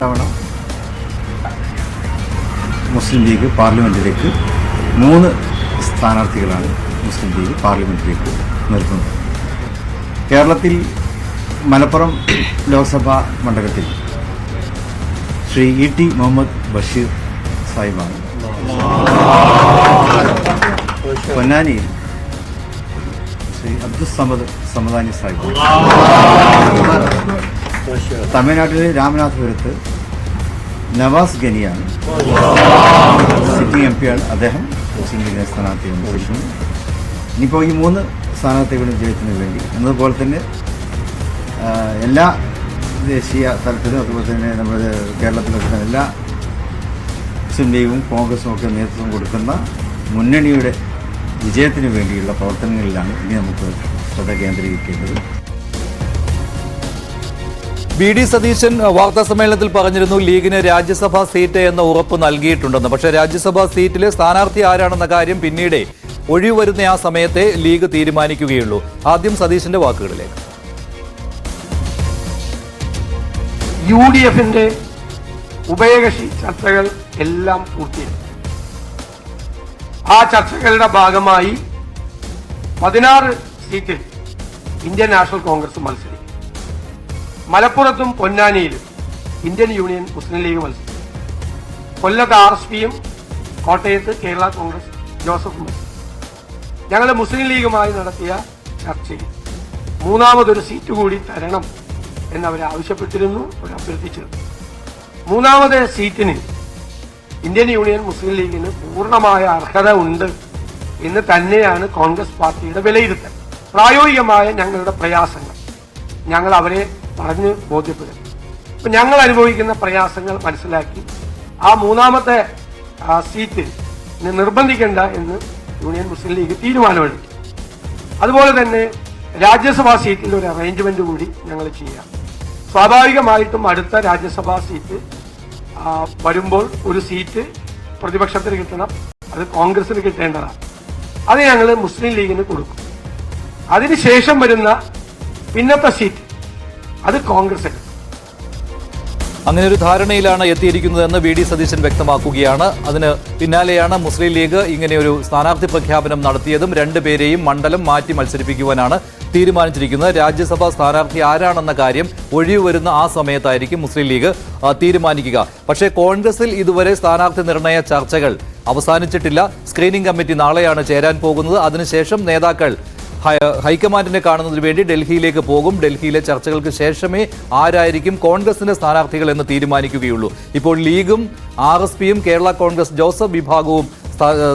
തവണ മുസ്ലിം ലീഗ് പാർലമെന്റിലേക്ക് മൂന്ന് സ്ഥാനാർത്ഥികളാണ് മുസ്ലിം ലീഗ് പാർലമെന്റിലേക്ക് നിർത്തുന്നത്. കേരളത്തിൽ മലപ്പുറം ലോക്സഭാ മണ്ഡലത്തിൽ ശ്രീ ഇ ടി മുഹമ്മദ് ബഷീർ സാഹിബാണ്. പൊന്നാനിയിൽ ശ്രീ അബ്ദുൽ സമദ് സമദാനി സാഹിബ്. തമിഴ്നാട്ടിലെ രാമനാഥപുരത്ത് നവാസ് ഗനിയാണ് സിറ്റിംഗ് എം പിയാണ് അദ്ദേഹം മുസ്ലിം ലീഗിനെ സ്ഥാനാർത്ഥി മത്സരിക്കുന്നു. ഇനിയിപ്പോൾ ഈ മൂന്ന് സ്ഥാനാർത്ഥികളും വിജയത്തിന് വേണ്ടി എന്നതുപോലെ തന്നെ എല്ലാ ദേശീയ തലത്തിലും അതുപോലെ തന്നെ നമ്മുടെ കേരളത്തിലൊക്കെ എല്ലാ ലീഗും കോൺഗ്രസും ഒക്കെ നേതൃത്വം കൊടുക്കുന്ന മുന്നണിയുടെ വിജയത്തിന് വേണ്ടിയുള്ള പ്രവർത്തനങ്ങളിലാണ് ഇനി നമുക്ക് ശ്രദ്ധ കേന്ദ്രീകരിക്കേണ്ടത്. ബി ഡി സതീശൻ വാർത്താ സമ്മേളനത്തിൽ പറഞ്ഞിരുന്നു ലീഗിന് രാജ്യസഭാ സീറ്റ് എന്ന ഉറപ്പ് നൽകിയിട്ടുണ്ടെന്ന്. പക്ഷേ രാജ്യസഭാ സീറ്റിലെ സ്ഥാനാർത്ഥി ആരാണെന്ന കാര്യം പിന്നീട് ഒഴിവ് വരുന്ന ആ സമയത്തെ ലീഗ് തീരുമാനിക്കുകയുള്ളൂ. ആദ്യം സതീശന്റെ വാക്കുകളിലേക്ക്. യു ഡി എഫിന്റെ ഉഭയകക്ഷി ചർച്ചകൾ എല്ലാം പൂർത്തിയായി. ആ ചർച്ചകളുടെ ഭാഗമായി പതിനാറ് സീറ്റിൽ ഇന്ത്യൻ നാഷണൽ കോൺഗ്രസ് മത്സരിക്കും. മലപ്പുറത്തും പൊന്നാനിയിലും ഇന്ത്യൻ യൂണിയൻ മുസ്ലിം ലീഗ് മത്സരിച്ചു കൊല്ലത്ത് ആർ എസ് പിയും കോട്ടയത്ത് കേരള കോൺഗ്രസ് ജോസഫ് മത്സരിക്കും. ഞങ്ങൾ മുസ്ലിം ലീഗുമായി നടത്തിയ ചർച്ചയിൽ മൂന്നാമതൊരു സീറ്റ് കൂടി തരണം എന്നവർ ആവശ്യപ്പെട്ടിരുന്നു അവർ അഭ്യർത്ഥിച്ചിരുന്നു. മൂന്നാമത് സീറ്റിന് ഇന്ത്യൻ യൂണിയൻ മുസ്ലിം ലീഗിന് പൂർണമായ അർഹത ഉണ്ട് എന്ന് തന്നെയാണ് കോൺഗ്രസ് പാർട്ടിയുടെ വിലയിരുത്തൽ. പ്രായോഗികമായ ഞങ്ങളുടെ പ്രയാസങ്ങൾ. ഞങ്ങൾ അവരെ പറഞ്ഞ് ബോധ്യപ്പെടുത്തി അപ്പം ഞങ്ങൾ അനുഭവിക്കുന്ന പ്രയാസങ്ങൾ മനസ്സിലാക്കി ആ മൂന്നാമത്തെ സീറ്റ് നിർബന്ധിക്കേണ്ട എന്ന് യൂണിയൻ മുസ്ലിം ലീഗ് തീരുമാനമെടുത്തു. അതുപോലെ തന്നെ രാജ്യസഭാ സീറ്റിൽ ഒരു അറേഞ്ച്മെന്റ് കൂടി ഞങ്ങൾ ചെയ്യാം. സ്വാഭാവികമായിട്ടും അടുത്ത രാജ്യസഭാ സീറ്റ് വരുമ്പോൾ ഒരു സീറ്റ് പ്രതിപക്ഷത്തിന് കിട്ടണം അത് കോൺഗ്രസിന് കിട്ടേണ്ടതാണ്. അത് ഞങ്ങൾ മുസ്ലിം ലീഗിന് കൊടുക്കും. അതിനുശേഷം വരുന്ന പിന്നത്തെ സീറ്റ് അത് കോൺഗ്രസ് അങ്ങനെ ഒരു ധാരണയിലാണ് എത്തിയിരിക്കുന്നതെന്ന് വി ഡി സതീശൻ വ്യക്തമാക്കുകയാണ്. അതിന് പിന്നാലെയാണ് മുസ്ലിം ലീഗ് ഇങ്ങനെ ഒരു സ്ഥാനാർത്ഥി പ്രഖ്യാപനം നടത്തിയതും രണ്ടുപേരെയും മണ്ഡലം മാറ്റി മത്സരിപ്പിക്കുവാനാണ് തീരുമാനിച്ചിരിക്കുന്നത്. രാജ്യസഭാ സ്ഥാനാർത്ഥി ആരാണെന്ന കാര്യം ഒഴിവ് വരുന്ന ആ സമയത്തായിരിക്കും മുസ്ലിം ലീഗ് തീരുമാനിക്കുക. പക്ഷേ കോൺഗ്രസിൽ ഇതുവരെ സ്ഥാനാർത്ഥി നിർണയ ചർച്ചകൾ അവസാനിച്ചിട്ടില്ല. സ്ക്രീനിംഗ് കമ്മിറ്റി നാളെയാണ് ചേരാൻ പോകുന്നത്. അതിനുശേഷം നേതാക്കൾ ഹൈക്കമാൻഡിനെ കാണുന്നതിന് വേണ്ടി ഡൽഹിയിലേക്ക് പോകും. ഡൽഹിയിലെ ചർച്ചകൾക്ക് ശേഷമേ ആരായിരിക്കും കോൺഗ്രസിന്റെ സ്ഥാനാർത്ഥികൾ എന്ന് തീരുമാനിക്കുകയുള്ളൂ. ഇപ്പോൾ ലീഗും ആർ എസ് പിയും കേരള കോൺഗ്രസ് ജോസഫ് വിഭാഗവും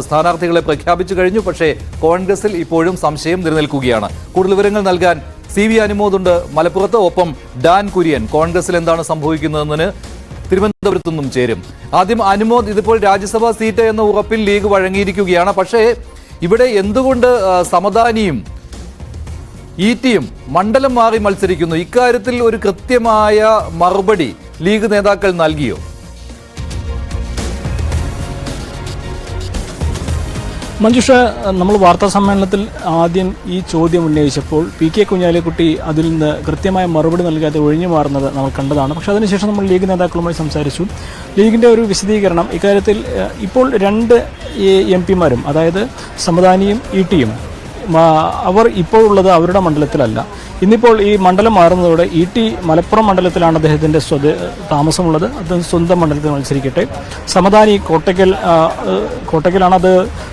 സ്ഥാനാർത്ഥികളെ പ്രഖ്യാപിച്ചു കഴിഞ്ഞു. പക്ഷേ കോൺഗ്രസിൽ ഇപ്പോഴും സംശയം നിലനിൽക്കുകയാണ്. കൂടുതൽ വിവരങ്ങൾ നൽകാൻ സി വി അനുമോദുണ്ട്. മലപ്പുറത്ത് ഒപ്പം ഡാൻ കുര്യൻ. കോൺഗ്രസിൽ എന്താണ് സംഭവിക്കുന്നതെന്ന് തിരുവനന്തപുരത്തു നിന്നും ചേരും. ആദ്യം അനുമോദ് ഇതിപ്പോൾ രാജ്യസഭാ സീറ്റ് എന്ന ഉറപ്പിൽ ലീഗ് വഴങ്ങിയിരിക്കുകയാണ്. പക്ഷേ ഇവിടെ എന്തുകൊണ്ട് സമദാനിയും ഇ ടിയും മണ്ഡലം മാറി മത്സരിക്കുന്നു. ഇക്കാര്യത്തിൽ ഒരു കൃത്യമായ മറുപടി ലീഗ് നേതാക്കൾ നൽകിയോ? മഞ്ജുഷ നമ്മൾ വാർത്താ സമ്മേളനത്തിൽ ആദ്യം ഈ ചോദ്യം ഉന്നയിച്ചപ്പോൾ പി കെ കുഞ്ഞാലിക്കുട്ടി അതിൽ നിന്ന് കൃത്യമായ മറുപടി നൽകാതെ ഒഴിഞ്ഞു മാറുന്നത് നമ്മൾ കണ്ടതാണ്. പക്ഷേ അതിനുശേഷം നമ്മൾ ലീഗ് നേതാക്കളുമായി സംസാരിച്ചു. ലീഗിന്റെ ഒരു വിശദീകരണം ഇക്കാര്യത്തിൽ ഇപ്പോൾ രണ്ട് എം പിമാരും അതായത് സമദാനിയും ഇ ടിയും അവർ ഇപ്പോൾ ഉള്ളത് അവരുടെ മണ്ഡലത്തിലല്ല. ഇന്നിപ്പോൾ ഈ മണ്ഡലം മാറുന്നതോടെ ഇ ടി മലപ്പുറം മണ്ഡലത്തിലാണ് അദ്ദേഹത്തിന്റെ സ്വദ താമസമുള്ളത്. അദ്ദേഹം സ്വന്തം മണ്ഡലത്തിൽ മത്സരിക്കട്ടെ. സമദാനി കോട്ടയ്ക്കൽ കോട്ടയ്ക്കലാണ് അത്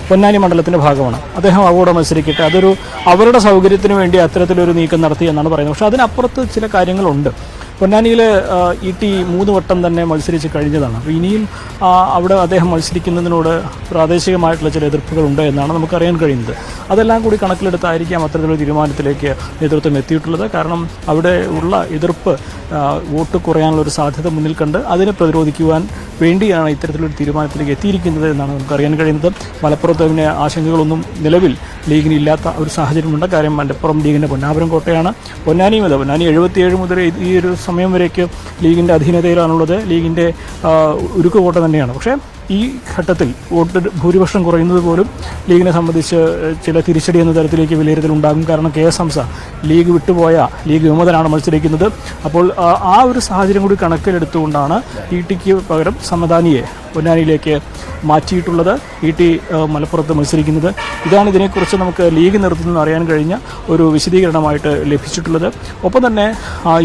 പൊന്നാനി മണ്ഡലത്തിന്റെ ഭാഗമാണ്. അദ്ദേഹം അവിടെ മത്സരിക്കട്ടെ. അതൊരു അവരുടെ സൗകര്യത്തിന് വേണ്ടി അത്തരത്തിലൊരു നീക്കം നടത്തി എന്നാണ് പറയുന്നത്. പക്ഷേ അതിനപ്പുറത്ത് ചില കാര്യങ്ങളുണ്ട്. പൊന്നാനിയിൽ ഇ ടി മൂന്ന് വട്ടം തന്നെ മത്സരിച്ച് കഴിഞ്ഞതാണ്. അപ്പോൾ ഇനിയും അവിടെ അദ്ദേഹം മത്സരിക്കുന്നതിനോട് പ്രാദേശികമായിട്ടുള്ള ചില എതിർപ്പുകൾ എതിർപ്പുകളുണ്ട് എന്നാണ് നമുക്കറിയാൻ കഴിയുന്നത്. അതെല്ലാം കൂടി കണക്കിലെടുത്തായിരിക്കാം അത്തരത്തിലൊരു തീരുമാനത്തിലേക്ക് നേതൃത്വം എത്തിയിട്ടുള്ളത്. കാരണം അവിടെ ഉള്ള എതിർപ്പ് വോട്ട് കുറയാനുള്ള ഒരു സാധ്യത മുന്നിൽ കണ്ട് അതിനെ പ്രതിരോധിക്കുവാൻ വേണ്ടിയാണ് ഇത്തരത്തിലൊരു തീരുമാനത്തിലേക്ക് എത്തിയിരിക്കുന്നത് എന്നാണ് നമുക്കറിയാൻ കഴിയുന്നത്. മലപ്പുറത്ത് പിന്നെ ആശങ്കകളൊന്നും നിലവിൽ ലീഗിന് ഇല്ലാത്ത ഒരു സാഹചര്യമുണ്ട്. കാര്യം മലപ്പുറം ലീഗിന്റെ പൊന്നാപുരം കോട്ടയാണ്. പൊന്നാനിയും അതെ പൊന്നാനി എഴുപത്തിയേഴ് മുതൽ ഈ ഒരു സമയം വരേക്ക് ലീഗിന്റെ അധീനതയിലാണുള്ളത്. ലീഗിന്റെ ഉരുക്ക് ഉരുക്കുകോട്ട തന്നെയാണ്. പക്ഷേ ഈ ഘട്ടത്തിൽ വോട്ട് ഭൂരിപക്ഷം കുറയുന്നത് പോലും ലീഗിനെ സംബന്ധിച്ച് ചില തിരിച്ചടി എന്ന തരത്തിലേക്ക് വിലയിരുത്തൽ ഉണ്ടാകും. കാരണം കെ എസ് ഹംസ ലീഗ് വിട്ടുപോയ ലീഗ് വിമതനാണ് മത്സരിക്കുന്നത്. അപ്പോൾ ആ, ഒരു സാഹചര്യം കൂടി കണക്കിലെടുത്തുകൊണ്ടാണ് ഇ ടിക്ക് പകരം സമദാനിയെ പൊന്നാനിയിലേക്ക് മാറ്റിയിട്ടുള്ളത്. ഇ ടി മലപ്പുറത്ത് മത്സരിക്കുന്നത്. ഇതാണ് ഇതിനെക്കുറിച്ച് നമുക്ക് ലീഗ് നിർത്തുന്നതെന്ന് അറിയാൻ കഴിഞ്ഞ ഒരു വിശദീകരണമായിട്ട് ലഭിച്ചിട്ടുള്ളത്. ഒപ്പം തന്നെ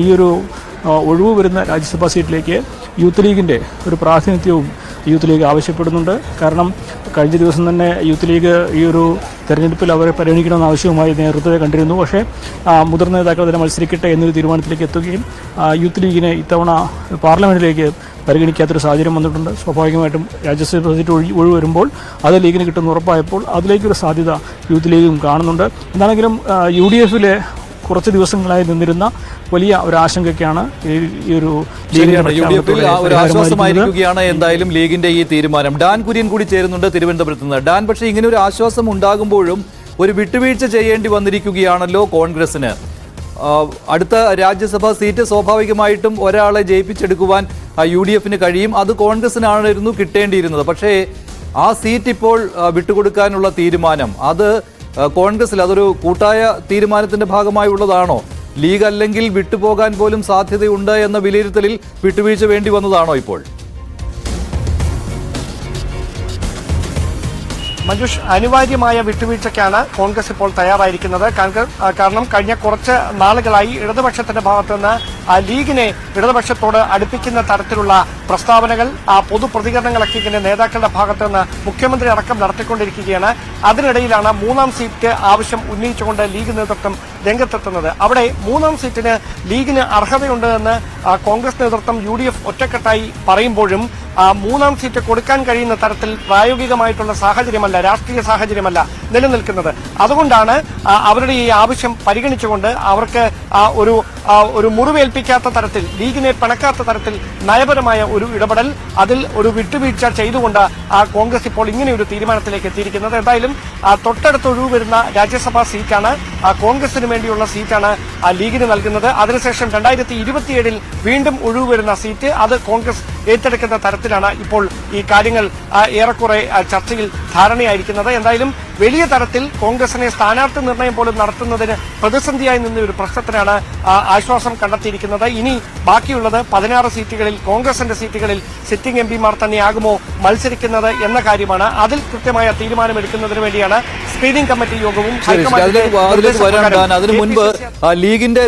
ഈ ഒരു ഒഴിവ് വരുന്ന രാജ്യസഭാ സീറ്റിലേക്ക് യൂത്ത് ലീഗിന്റെ ഒരു പ്രാതിനിധ്യവും യൂത്ത് ലീഗ് ആവശ്യപ്പെടുന്നുണ്ട്. കാരണം കഴിഞ്ഞ ദിവസം തന്നെ യൂത്ത് ലീഗ് ഈ ഒരു തെരഞ്ഞെടുപ്പിൽ അവരെ പരിഗണിക്കണമെന്ന ആവശ്യവുമായി നേതൃത്വത്തെ കണ്ടിരുന്നു. പക്ഷേ മുതിർന്ന നേതാക്കൾ തന്നെ മത്സരിക്കട്ടെ എന്നൊരു തീരുമാനത്തിലേക്ക് എത്തുകയും യൂത്ത് ലീഗിനെ ഇത്തവണ പാർലമെന്റിലേക്ക് പരിഗണിക്കാത്തൊരു സാഹചര്യം വന്നിട്ടുണ്ട്. സ്വാഭാവികമായിട്ടും രാജ്യസഭ സീറ്റ് ഒഴി ഒഴിവ് വരുമ്പോൾ അത് ലീഗിന് കിട്ടുന്ന ഉറപ്പായപ്പോൾ അതിലേക്കൊരു സാധ്യത യൂത്ത് ലീഗും കാണുന്നുണ്ട്. എന്താണെങ്കിലും യു ഡി എഫിലെ കുറച്ച് ദിവസങ്ങളായി നിന്നിരുന്ന വലിയ ഒരു ആശങ്കയ്ക്കാണ് ഈ ഒരു ആശ്വാസമായിരിക്കുകയാണ് എന്തായാലും ലീഗിന്റെ ഈ തീരുമാനം. ഡാൻ കുര്യൻ കൂടി ചേരുന്നുണ്ട് തിരുവനന്തപുരത്ത് നിന്ന്. ഡാൻ പക്ഷേ ഇങ്ങനെ ഒരു ആശ്വാസം ഉണ്ടാകുമ്പോഴും ഒരു വിട്ടുവീഴ്ച ചെയ്യേണ്ടി വന്നിരിക്കുകയാണല്ലോ കോൺഗ്രസിന് അടുത്ത രാജ്യസഭാ സീറ്റ് സ്വാഭാവികമായിട്ടും ഒരാളെ ജയിപ്പിച്ചെടുക്കുവാൻ യു ഡി എഫിന് കഴിയും. അത് കോൺഗ്രസിനായിരുന്നു കിട്ടേണ്ടിയിരുന്നത്. പക്ഷേ ആ സീറ്റ് ഇപ്പോൾ വിട്ടുകൊടുക്കാനുള്ള തീരുമാനം. അത് കോൺഗ്രസിൽ അതൊരു കൂട്ടായ തീരുമാനത്തിന്റെ ഭാഗമായുള്ളതാണോ? ലീഗ് അല്ലെങ്കിൽ വിട്ടുപോകാൻ പോലും സാധ്യതയുണ്ട് എന്ന വിലയിരുത്തലിൽ വിട്ടുവീഴ്ച വേണ്ടി വന്നതാണോ ഇപ്പോൾ? മഞ്ജുഷ് അനിവാര്യമായ വിട്ടുവീഴ്ചയ്ക്കാണ് കോൺഗ്രസ് ഇപ്പോൾ തയ്യാറായിരിക്കുന്നത്. കാരണം- കഴിഞ്ഞ കുറച്ച് നാളുകളായി ഇടതുപക്ഷത്തിന്റെ ഭാഗത്തു നിന്ന് ലീഗിനെ ഇടതുപക്ഷത്തോട് അടുപ്പിക്കുന്ന തരത്തിലുള്ള പ്രസ്താവനകൾ ആ പൊതുപ്രതികരണങ്ങളൊക്കെ ഇങ്ങനെ നേതാക്കളുടെ ഭാഗത്തു നിന്ന് മുഖ്യമന്ത്രി അടക്കം നടത്തിക്കൊണ്ടിരിക്കുകയാണ്. അതിനിടയിലാണ് മൂന്നാം സീറ്റ് ആവശ്യം ഉന്നയിച്ചുകൊണ്ട് ലീഗ് നേതൃത്വം രംഗത്തെത്തുന്നത്. അവിടെ മൂന്നാം സീറ്റിന് ലീഗിന് അർഹതയുണ്ട് എന്ന് കോൺഗ്രസ് നേതൃത്വം യു ഒറ്റക്കെട്ടായി പറയുമ്പോഴും മൂന്നാം സീറ്റ് കൊടുക്കാൻ കഴിയുന്ന തരത്തിൽ പ്രായോഗികമായിട്ടുള്ള സാഹചര്യമല്ല രാഷ്ട്രീയ സാഹചര്യമല്ല നിലനിൽക്കുന്നത്. അതുകൊണ്ടാണ് അവരുടെ ഈ ആവശ്യം പരിഗണിച്ചുകൊണ്ട് അവർക്ക് ഒരു ഒരു മുറിവേൽപ്പിക്കാത്ത തരത്തിൽ ലീഗിനെ പിണക്കാത്ത തരത്തിൽ നയപരമായ ഒരു ഇടപെടൽ അതിൽ ഒരു വിട്ടുവീഴ്ച ചെയ്തുകൊണ്ട് ആ കോൺഗ്രസ് ഇപ്പോൾ ഇങ്ങനെ ഒരു തീരുമാനത്തിലേക്ക് എത്തിയിരിക്കുന്നത്. എന്തായാലും തൊട്ടടുത്തൊഴിവ് തൊട്ടടുത്ത് വരുന്ന രാജ്യസഭാ സീറ്റാണ് കോൺഗ്രസിന് വേണ്ടിയുള്ള സീറ്റാണ് ലീഗിന് നൽകുന്നത്. അതിനുശേഷം രണ്ടായിരത്തി ഇരുപത്തിയേഴിൽ വീണ്ടും ഒഴിവ് വരുന്ന സീറ്റ്. അത് കോൺഗ്രസ് ഏറ്റെടുക്കുന്ന തരത്തിലാണ് ഇപ്പോൾ ഈ കാര്യങ്ങൾ ഏറെക്കുറെ ചർച്ചയിൽ ധാരണയായിരിക്കുന്നത്. എന്തായാലും വലിയ തരത്തിൽ കോൺഗ്രസിനെ സ്ഥാനാർത്ഥി നിർണയം പോലും നടത്തുന്നതിന് പ്രതിസന്ധിയായി നിന്ന ഒരു പ്രശ്നത്തിനാണ് ആശ്വാസം കണ്ടെത്തിയിരിക്കുന്നത്. ഇനി ബാക്കിയുള്ളത് പതിനാറ് സീറ്റുകളിൽ കോൺഗ്രസിന്റെ സീറ്റുകളിൽ സിറ്റിംഗ് എം പിമാർ തന്നെയാകുമോ മത്സരിക്കുന്നത് എന്ന കാര്യമാണ്. അതിൽ കൃത്യമായ തീരുമാനമെടുക്കുന്നതിന് വേണ്ടിയാണ് സ്ക്രീനിംഗ് കമ്മിറ്റി യോഗവും അതിനു മുൻപ് ലീഗിന്റെ